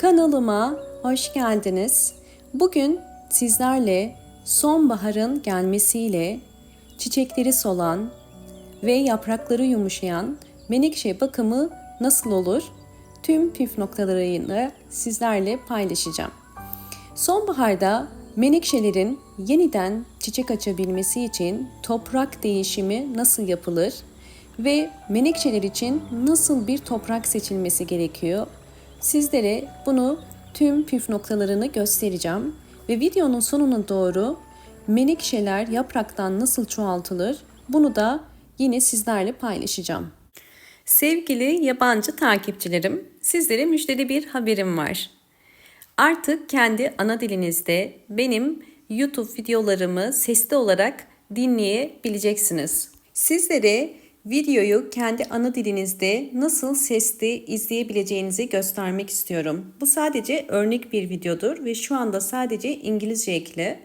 Kanalıma hoş geldiniz. Bugün sizlerle sonbaharın gelmesiyle çiçekleri solan ve yaprakları yumuşayan menekşe bakımı nasıl olur? Tüm püf noktalarıyla sizlerle paylaşacağım. Sonbaharda menekşelerin yeniden çiçek açabilmesi için toprak değişimi nasıl yapılır ve menekşeler için nasıl bir toprak seçilmesi gerekiyor? Sizlere bunu tüm püf noktalarını göstereceğim ve videonun sonuna doğru menekşeler yapraktan nasıl çoğaltılır bunu da yine sizlerle paylaşacağım. Sevgili yabancı takipçilerim, sizlere müjdeli bir haberim var. Artık kendi ana dilinizde benim YouTube videolarımı sesli olarak dinleyebileceksiniz. Sizlere videoyu kendi ana dilinizde nasıl sesli izleyebileceğinizi göstermek istiyorum. Bu sadece örnek bir videodur ve şu anda sadece İngilizce ekli.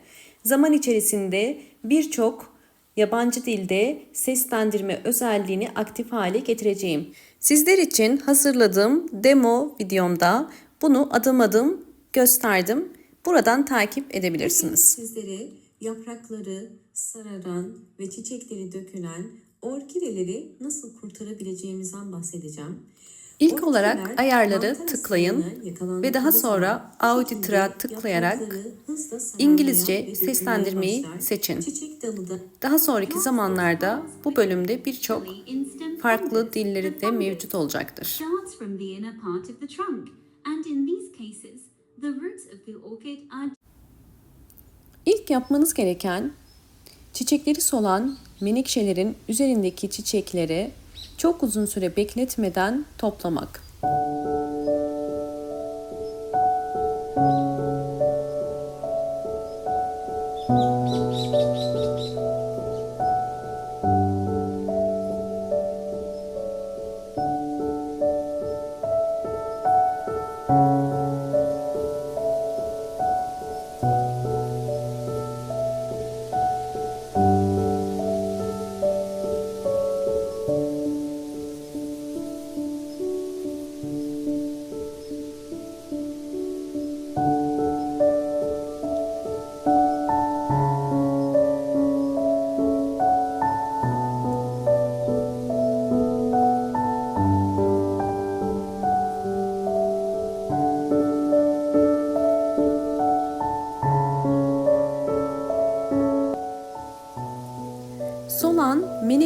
Zaman içerisinde birçok yabancı dilde seslendirme özelliğini aktif hale getireceğim. Sizler için hazırladığım demo videomda bunu adım adım gösterdim. Buradan takip edebilirsiniz. Sizlere yaprakları sararan ve çiçekleri dökülen orkideleri nasıl kurtarabileceğimizden bahsedeceğim. İlk olarak ayarları tıklayın ve daha sonra Auditor'a tıklayarak İngilizce seslendirmeyi seçin. Daha sonraki zamanlarda bu bölümde birçok farklı dilleri de mevcut olacaktır. İlk yapmanız gereken çiçekleri solan menekşelerin üzerindeki çiçekleri çok uzun süre bekletmeden toplamak.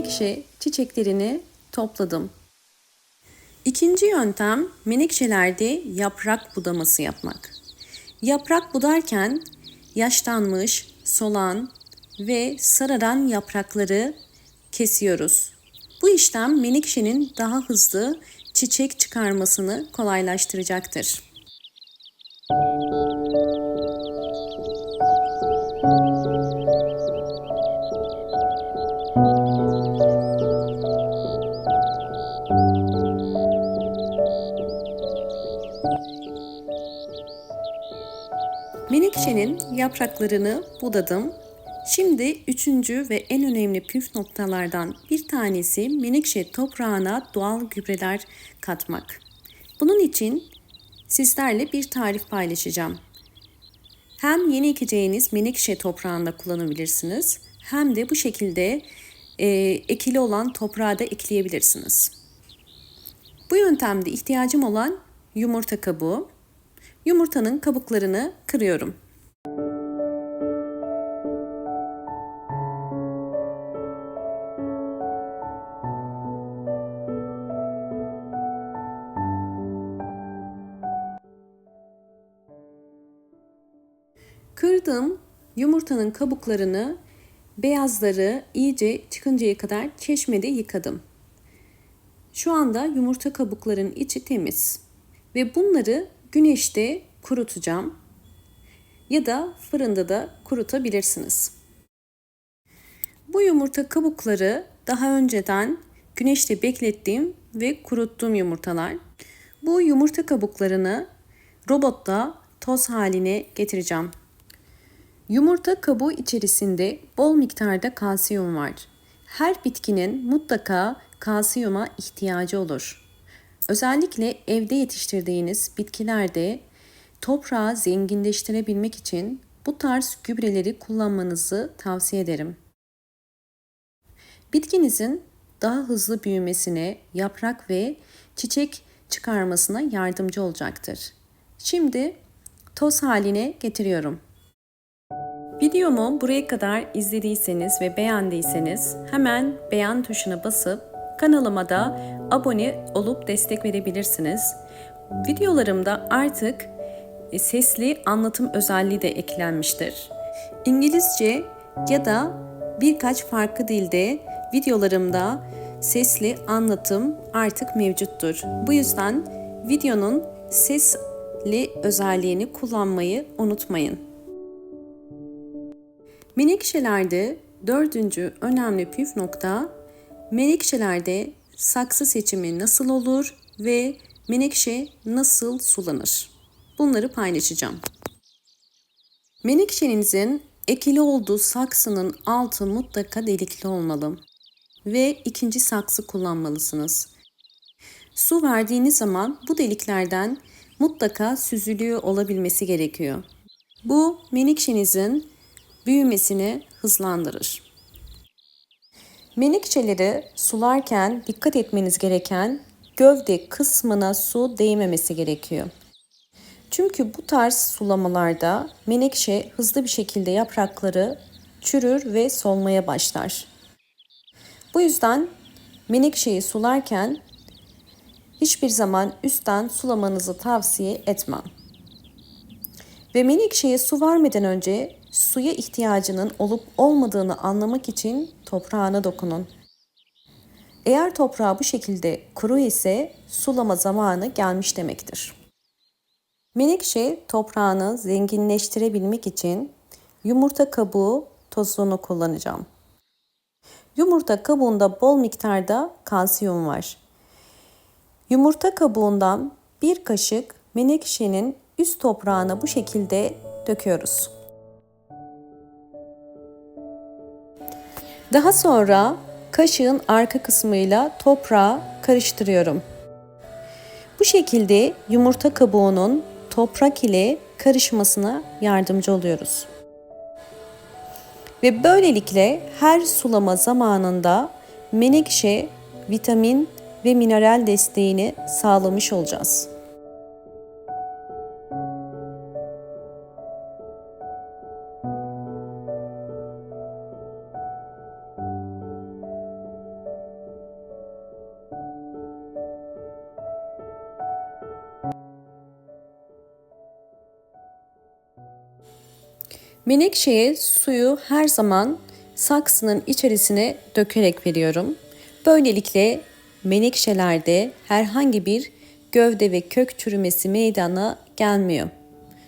Menekşe çiçeklerini topladım. İkinci yöntem menekşelerde yaprak budaması yapmak. Yaprak budarken yaşlanmış, solan ve sararan yaprakları kesiyoruz. Bu işlem menekşenin daha hızlı çiçek çıkarmasını kolaylaştıracaktır. Menekşenin yapraklarını budadım. Şimdi üçüncü ve en önemli püf noktalardan bir tanesi menekşe toprağına doğal gübreler katmak. Bunun için sizlerle bir tarif paylaşacağım. Hem yeni ekeceğiniz menekşe toprağında kullanabilirsiniz hem de bu şekilde e, ekili olan toprağa da ekleyebilirsiniz. Bu yöntemde ihtiyacım olan yumurta kabuğu. Yumurtanın kabuklarını kırıyorum. Kırdığım yumurtanın kabuklarını beyazları iyice çıkıncaya kadar çeşmede yıkadım. Şu anda yumurta kabuklarının içi temiz ve bunları güneşte kurutacağım ya da fırında da kurutabilirsiniz. Bu yumurta kabukları daha önceden güneşte beklettiğim ve kuruttuğum yumurtalar. Bu yumurta kabuklarını robotta toz haline getireceğim. Yumurta kabuğu içerisinde bol miktarda kalsiyum var. Her bitkinin mutlaka kalsiyuma ihtiyacı olur. Özellikle evde yetiştirdiğiniz bitkilerde toprağı zenginleştirebilmek için bu tarz gübreleri kullanmanızı tavsiye ederim. Bitkinizin daha hızlı büyümesine, yaprak ve çiçek çıkarmasına yardımcı olacaktır. Şimdi toz haline getiriyorum. Videomu buraya kadar izlediyseniz ve beğendiyseniz hemen beğen tuşuna basıp kanalıma da abone olup destek verebilirsiniz. Videolarımda artık e, sesli anlatım özelliği de eklenmiştir. İngilizce ya da birkaç farklı dilde videolarımda sesli anlatım artık mevcuttur. Bu yüzden videonun sesli özelliğini kullanmayı unutmayın. Menekşelerde dördüncü önemli püf nokta menekşelerde saksı seçimi nasıl olur ve menekşe nasıl sulanır? Bunları paylaşacağım. Menekşenizin ekili olduğu saksının altı mutlaka delikli olmalı ve ikinci saksı kullanmalısınız. Su verdiğiniz zaman bu deliklerden mutlaka süzülüyor olabilmesi gerekiyor. Bu menekşenizin büyümesini hızlandırır. Menekşeleri sularken dikkat etmeniz gereken gövde kısmına su değmemesi gerekiyor. Çünkü bu tarz sulamalarda menekşe hızlı bir şekilde yaprakları çürür ve solmaya başlar. Bu yüzden menekşeyi sularken hiçbir zaman üstten sulamanızı tavsiye etmem. Ve menekşeye su vermeden önce suya ihtiyacının olup olmadığını anlamak için toprağına dokunun. Eğer toprağı bu şekilde kuru ise sulama zamanı gelmiş demektir. Menekşe toprağını zenginleştirebilmek için yumurta kabuğu tozunu kullanacağım. Yumurta kabuğunda bol miktarda kalsiyum var. Yumurta kabuğundan bir kaşık menekşenin üst toprağına bu şekilde döküyoruz. Daha sonra kaşığın arka kısmıyla toprağı karıştırıyorum. Bu şekilde yumurta kabuğunun toprak ile karışmasına yardımcı oluyoruz. Ve böylelikle her sulama zamanında menekşe, vitamin ve mineral desteğini sağlamış olacağız. Menekşeye suyu her zaman saksının içerisine dökerek veriyorum. Böylelikle menekşelerde herhangi bir gövde ve kök çürümesi meydana gelmiyor.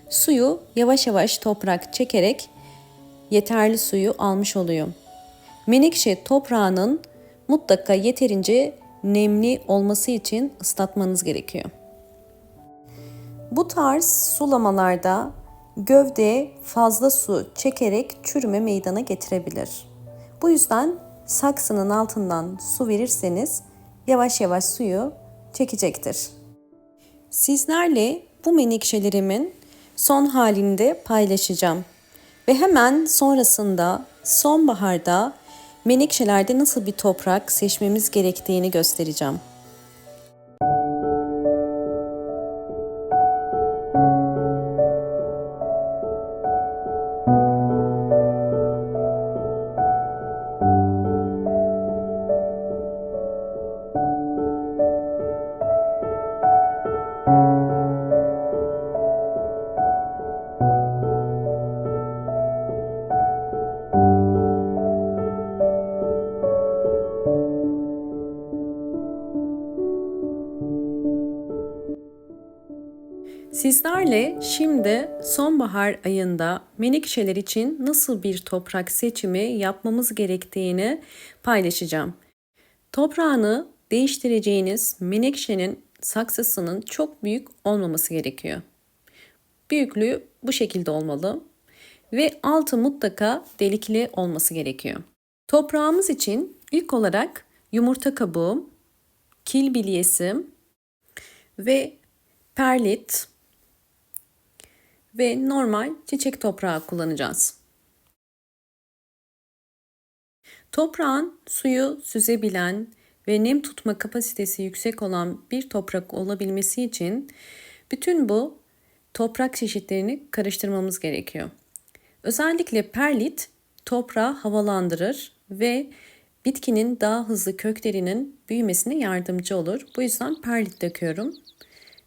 Suyu yavaş yavaş toprak çekerek yeterli suyu almış oluyor. Menekşe toprağının mutlaka yeterince nemli olması için ıslatmanız gerekiyor. Bu tarz sulamalarda gövdeye fazla su çekerek çürüme meydana getirebilir. Bu yüzden saksının altından su verirseniz yavaş yavaş suyu çekecektir. Sizlerle bu menekşelerimin son halinde paylaşacağım. Ve hemen sonrasında sonbaharda menekşelerde nasıl bir toprak seçmemiz gerektiğini göstereceğim. Sizlerle şimdi sonbahar ayında menekşeler için nasıl bir toprak seçimi yapmamız gerektiğini paylaşacağım. Toprağını değiştireceğiniz menekşenin saksısının çok büyük olmaması gerekiyor. Büyüklüğü bu şekilde olmalı ve altı mutlaka delikli olması gerekiyor. Toprağımız için ilk olarak yumurta kabuğu, kil bilyesi ve perlit ve normal çiçek toprağı kullanacağız. Toprağın suyu süzebilen ve nem tutma kapasitesi yüksek olan bir toprak olabilmesi için bütün bu toprak çeşitlerini karıştırmamız gerekiyor. Özellikle perlit toprağı havalandırır ve bitkinin daha hızlı köklerinin büyümesine yardımcı olur. Bu yüzden perlit döküyorum.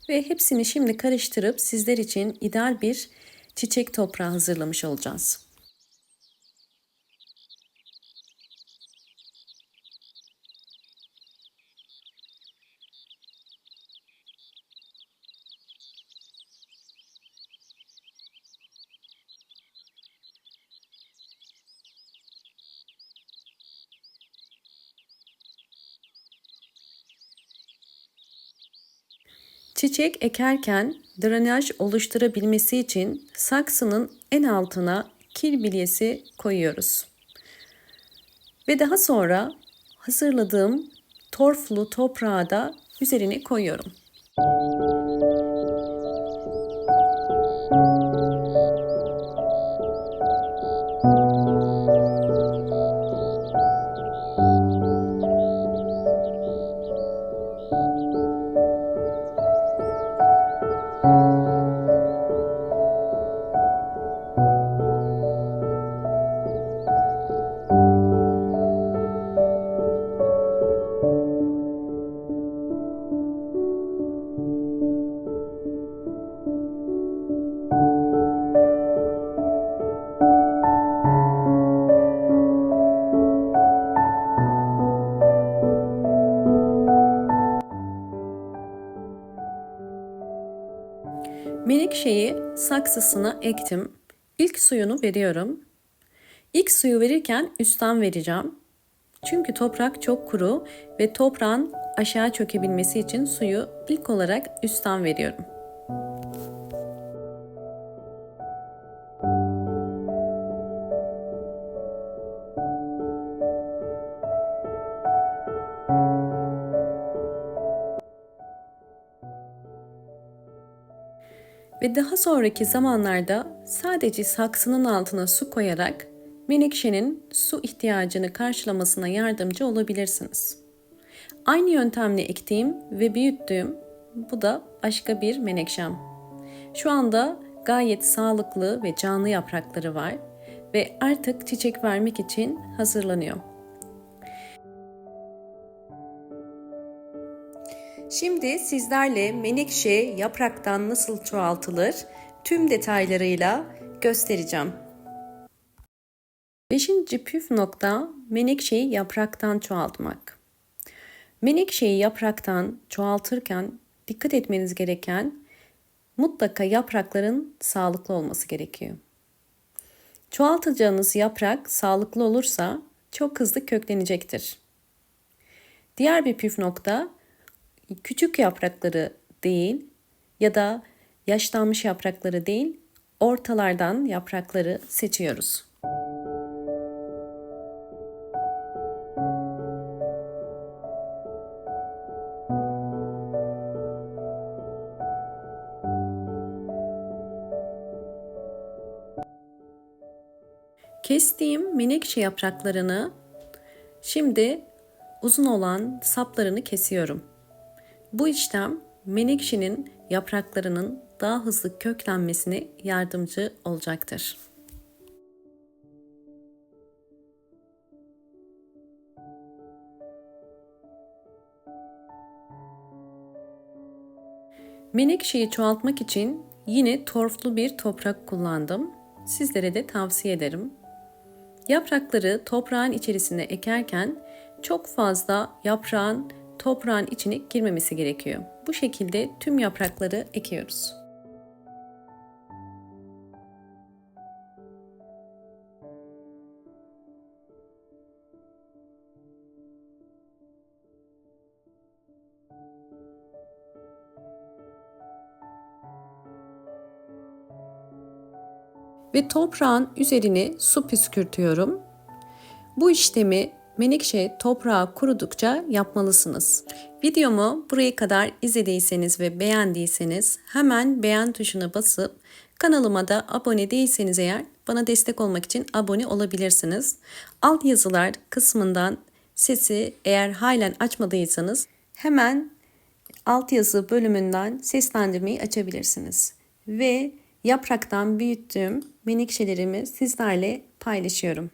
Ve hepsini şimdi karıştırıp sizler için ideal bir çiçek toprağı hazırlamış olacağız. Çiçek ekerken drenaj oluşturabilmesi için saksının en altına kil bilyesi koyuyoruz. Ve daha sonra hazırladığım torflu toprağı da üzerine koyuyorum. Menekşeyi saksısına ektim. İlk suyunu veriyorum. İlk suyu verirken üstten vereceğim. Çünkü toprak çok kuru ve toprağın aşağı çökebilmesi için suyu ilk olarak üstten veriyorum. Ve daha sonraki zamanlarda sadece saksının altına su koyarak menekşenin su ihtiyacını karşılamasına yardımcı olabilirsiniz. Aynı yöntemle ektiğim ve büyüttüğüm bu da başka bir menekşem. Şu anda gayet sağlıklı ve canlı yaprakları var ve artık çiçek vermek için hazırlanıyor. Şimdi sizlerle menekşe yapraktan nasıl çoğaltılır tüm detaylarıyla göstereceğim. Beşinci püf nokta menekşeyi yapraktan çoğaltmak. Menekşeyi yapraktan çoğaltırken dikkat etmeniz gereken mutlaka yaprakların sağlıklı olması gerekiyor. Çoğaltacağınız yaprak sağlıklı olursa çok hızlı köklenecektir. Diğer bir püf nokta küçük yaprakları değil ya da yaşlanmış yaprakları değil, ortalardan yaprakları seçiyoruz. Kestiğim menekşe yapraklarını şimdi uzun olan saplarını kesiyorum. Bu işlem menekşenin yapraklarının daha hızlı köklenmesine yardımcı olacaktır. Menekşeyi çoğaltmak için yine torflu bir toprak kullandım. Sizlere de tavsiye ederim. Yaprakları toprağın içerisine ekerken çok fazla yaprağın toprağın içine girmemesi gerekiyor. Bu şekilde tüm yaprakları ekiyoruz. Ve toprağın üzerine su püskürtüyorum. Bu işlemi menekşe toprağı kurudukça yapmalısınız. Videomu buraya kadar izlediyseniz ve beğendiyseniz hemen beğen tuşuna basıp kanalıma da abone değilseniz eğer bana destek olmak için abone olabilirsiniz. Alt yazılar kısmından sesi eğer halen açmadıysanız hemen altyazı bölümünden seslendirmeyi açabilirsiniz. Ve yapraktan büyüttüğüm menekşelerimi sizlerle paylaşıyorum.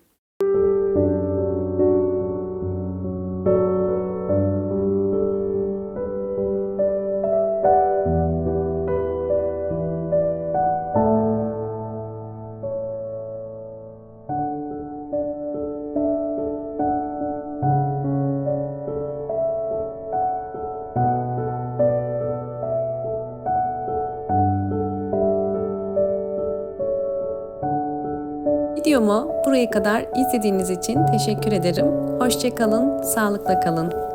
Videomu buraya kadar izlediğiniz için teşekkür ederim. Hoşçakalın, sağlıkla kalın.